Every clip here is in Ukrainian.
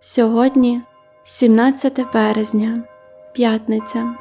Сьогодні 17 березня, п'ятниця.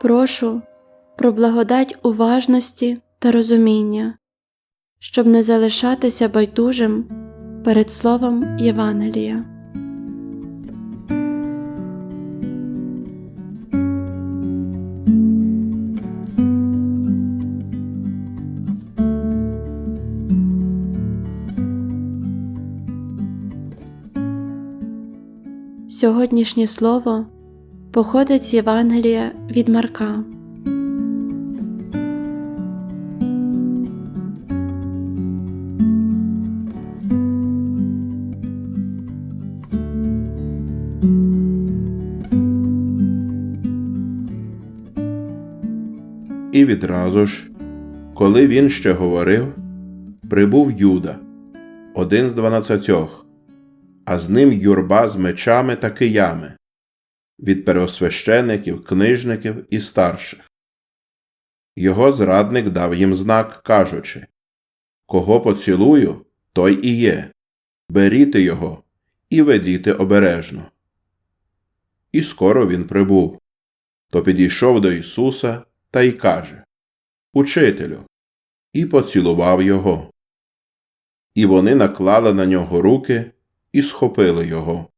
Прошу про благодать уважності та розуміння, щоб не залишатися байдужим перед Словом Євангелія. Сьогоднішнє слово походить з Євангелія від Марка. І відразу ж, коли він ще говорив, прибув Юда, один з дванадцятьох, а з ним юрба з мечами та киями, від первосвящеників, книжників і старших. Його зрадник дав їм знак, кажучи Кого поцілую, той і є. Беріте його і ведіте обережно. І скоро він прибув, то підійшов до Ісуса та й каже Учителю, і поцілував його. І вони наклали на нього руки і схопили його.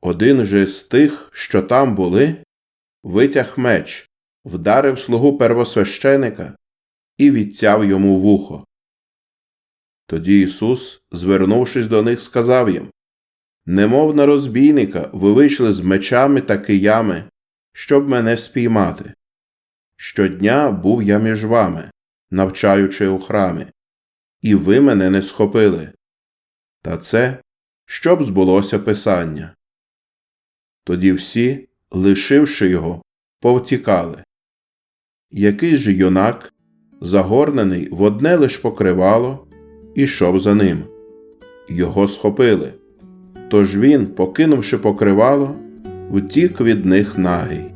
Один же з тих, що там були, витяг меч, вдарив слугу первосвященика і відтяв йому вухо. Тоді Ісус, звернувшись до них, сказав їм Немов на розбійника, ви вийшли з мечами та киями, щоб мене спіймати. Щодня був я між вами, навчаючи у храмі, і ви мене не схопили. Та це, щоб збулося Писання. Тоді всі, лишивши його, повтікали. Якийсь же юнак, загорнений в одне лиш покривало, ішов за ним. Його схопили. Тож він, покинувши покривало, втік від них нагий.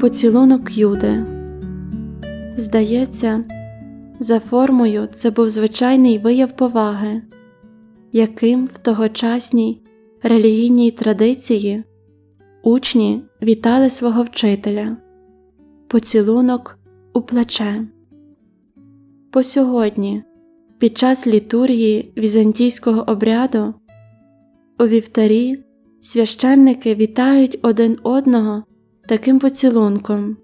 Поцілунок Юди. Здається, за формою це був звичайний вияв поваги, яким в тогочасній релігійній традиції учні вітали свого вчителя, поцілунок у плече. По сьогодні, під час літургії візантійського обряду, у вівтарі священники вітають один одного таким поцілунком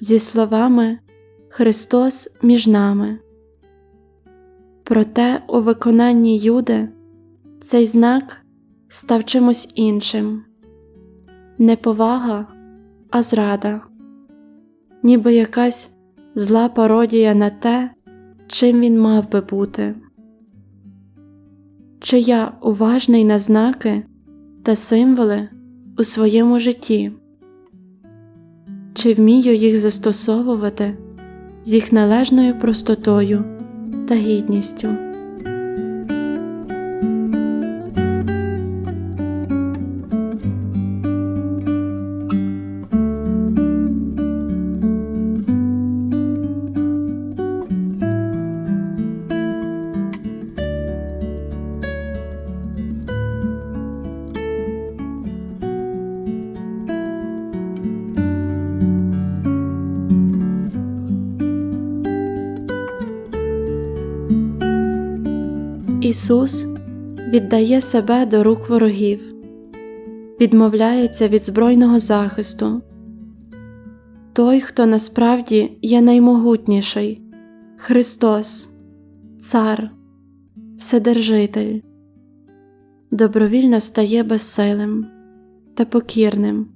зі словами Христос між нами. Проте у виконанні Юди цей знак став чимось іншим не повага, а зрада, ніби якась зла пародія на те, чим він мав би бути. Чи я уважний на знаки та символи у своєму житті? Чи вмію їх застосовувати з їх належною простотою та гідністю. Ісус віддає себе до рук ворогів, відмовляється від збройного захисту. Той, хто насправді є наймогутніший Христос, Цар, Вседержитель, добровільно стає безсилим та покірним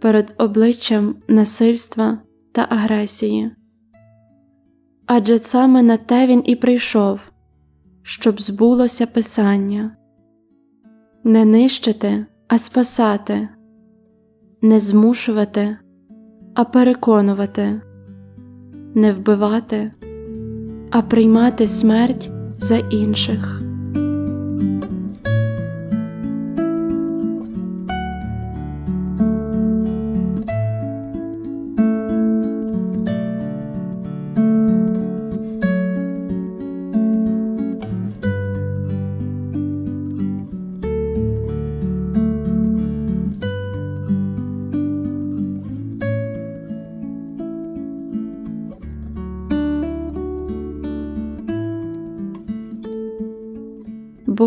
перед обличчям насильства та агресії. Адже саме на те він і прийшов, щоб збулося Писання. Не нищити, а спасати, не змушувати, а переконувати, не вбивати, а приймати смерть за інших.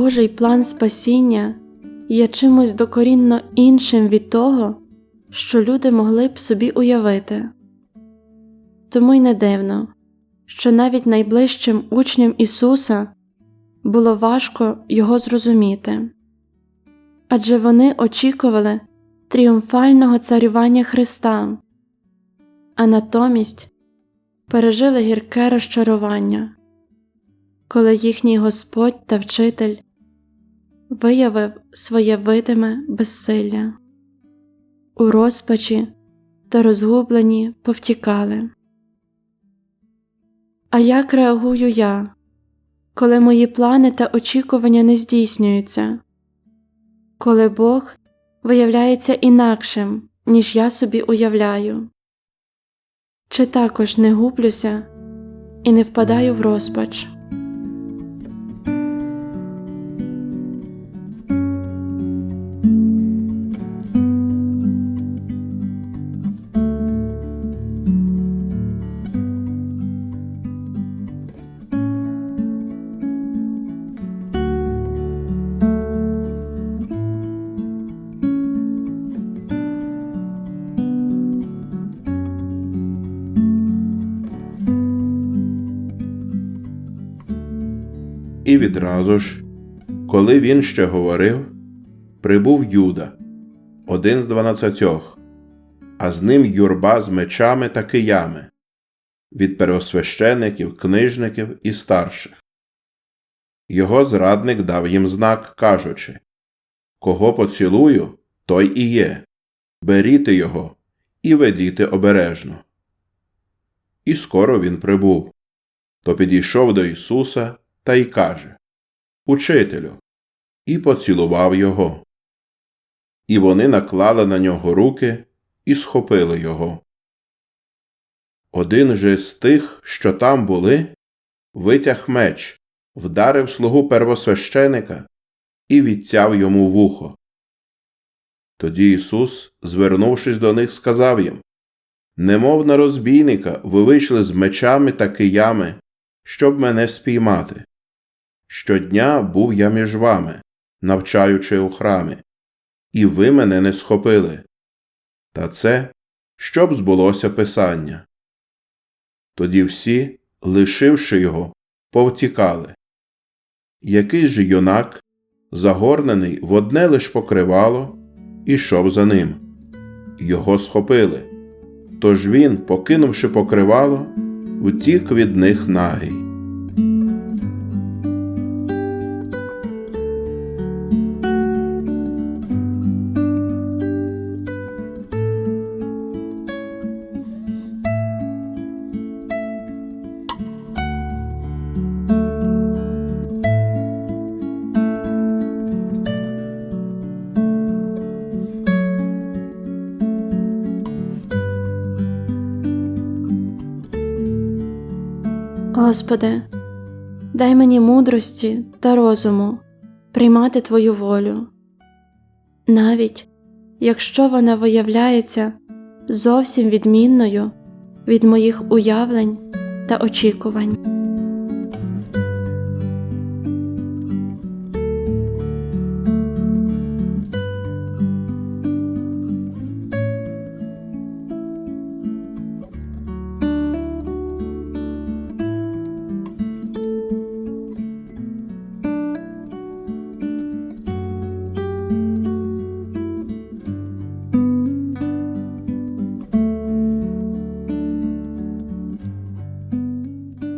Божий план спасіння є чимось докорінно іншим від того, що люди могли б собі уявити. Тому й не дивно, що навіть найближчим учням Ісуса було важко Його зрозуміти адже вони очікували тріумфального царювання Христа, а натомість пережили гірке розчарування коли їхній Господь та вчитель виявив своє видиме безсилля, у розпачі та розгублені повтікали. А як реагую я, коли мої плани та очікування не здійснюються, коли Бог виявляється інакшим, ніж я собі уявляю? Чи також не гублюся і не впадаю в розпач? І відразу ж, коли він ще говорив, прибув Юда, один з дванадцятьох, а з ним юрба з мечами та киями, від первосвящеників, книжників і старших. Його зрадник дав їм знак, кажучи Кого поцілую, той і є. Беріте його і ведіте обережно. І скоро він прибув, то підійшов до Ісуса та й каже Учителю, і поцілував його. І вони наклали на нього руки і схопили його. Один же з тих, що там були, витяг меч, вдарив слугу первосвященика і відтяв йому вухо. Тоді Ісус, звернувшись до них, сказав їм Немов на розбійника, ви вийшли з мечами та киями, щоб мене спіймати. Щодня був я між вами, навчаючи у храмі, і ви мене не схопили. Та це, щоб збулося Писання. Тоді всі, лишивши його, повтікали. Який же юнак, загорнений в одне лиш покривало, ішов за ним. Його схопили. Тож він, покинувши покривало, утік від них нагий. Господи, дай мені мудрості та розуму приймати Твою волю, навіть якщо вона виявляється зовсім відмінною від моїх уявлень та очікувань.